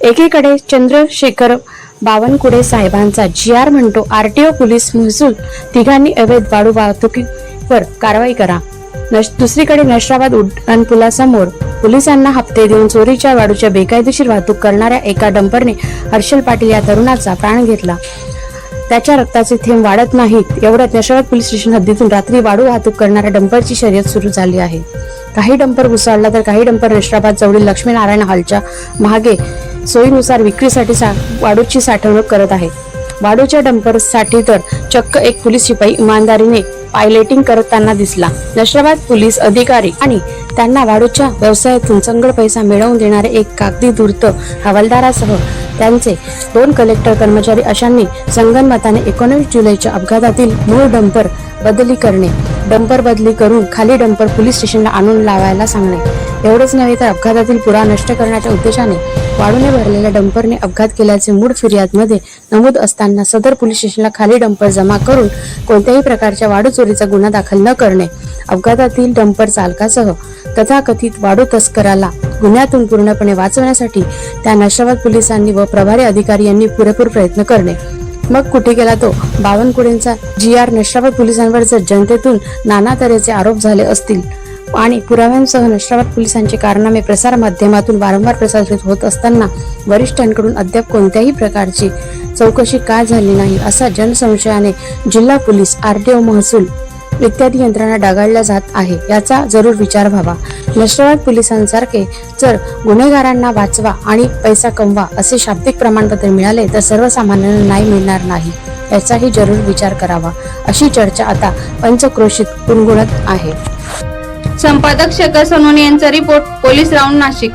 एकीकडे चंद्रशेखर बावनकुळे साहेबांचा G R म्हणतो आरटीओ पोलीस महसूल तिघांनी अवैध वाळू वाहतुकीवर कारवाई करा. नश- दुसरीकडे नशराबाद उड्डाणपुलासमोर पोलिसांना हप्ते देऊन चोरीच्या वाळूच्या बेकायदेशीर वाहतूक करणाऱ्या एका डंपरने हर्षल पाटील या तरुणाचा प्राण घेतला. त्याच्या रक्ताचे थेंब वाढत नाहीत एवढ्यात नशराबाद पोलीस स्टेशन हद्दीतून रात्री वाळू वाहतूक करणाऱ्या डंपरची शर्यत सुरू झाली आहे. काही डंपर घुसाळला तर काही डंपर नशराबाद जवळील लक्ष्मीनारायण हॉलच्या महागे सोयीनुसार विक्रीसाठी सा- वाडूची साठवणूक करत आहे. वाडूच्या डंपरसाठी तर चक्क एक पोलीस शिपाई इमानदारीने पायलटिंग करताना दिसला. नशराबाद पोलीस अधिकारी आणि त्यांना वाडूच्या व्यवसायातून चंगळ पैसा मिळवून देणारे एक कागदी धूर्त हवालदारासह त्यांचे दोन कलेक्टर कर्मचारी अशांनी संगनमताने एकोणवीस जुलैच्या अपघातातील मूळ डंपर बदली करणे डंपर बदली करून खाली डंपर पोलीस स्टेशनला आणून लावायला सांगणे. एवढेच नव्हे तर अपघातातील पुरा नष्ट करण्याच्या उद्देशाने वाळूने भरलेल्या डंपरने अपघात केल्याचे मूळ फिर्यादमध्ये नमूद असताना सदर पोलीस स्टेशनला खाली डंपर जमा करून कोणत्याही प्रकारच्या वाढू चोरीचा गुन्हा दाखल न करणे अपघातातील डंपर चालकासह तथाकथित वाढू तस्कराला गुन्ह्यातून पूर्णपणे वाचवण्यासाठी त्या नशराबाद पोलिसांनी व प्रभारी अधिकारी यांनी पुरेपूर प्रयत्न करणे. मग कुठे गेला तो? बावनकुळेंचा जी आर नशराबाद पोलिसांवर जर जनतेतून नाना तऱ्हेचे आरोप झाले असतील. आणि पुराव्यांसह नशराबाद पोलिसांचे कारनामे प्रसार माध्यमातून वारंवार प्रसारित होत असताना वरिष्ठांकडून अद्याप कोणत्याही प्रकारची चौकशी का झाली नाही असा जनसंशयाने जिल्हा पोलीस आरटीओ महसूल इत्यादी यंत्रणा डागाळल्या जात आहे. याचा जरूर विचार व्हावा. नशराबाद पोलिसांसारखे जर गुन्हेगारांना वाचवा आणि पैसा कमवा असे शाब्दिक प्रमाणपत्र मिळाले तर सर्वसामान्यांना नाही मिळणार नाही. याचाही जरूर विचार करावा. अशी चर्चा आता पंचक्रोशीत गुणगुणत आहे. संपादक शेखर सोनोने यांचा रिपोर्ट पोलीस राऊंड नाशिक.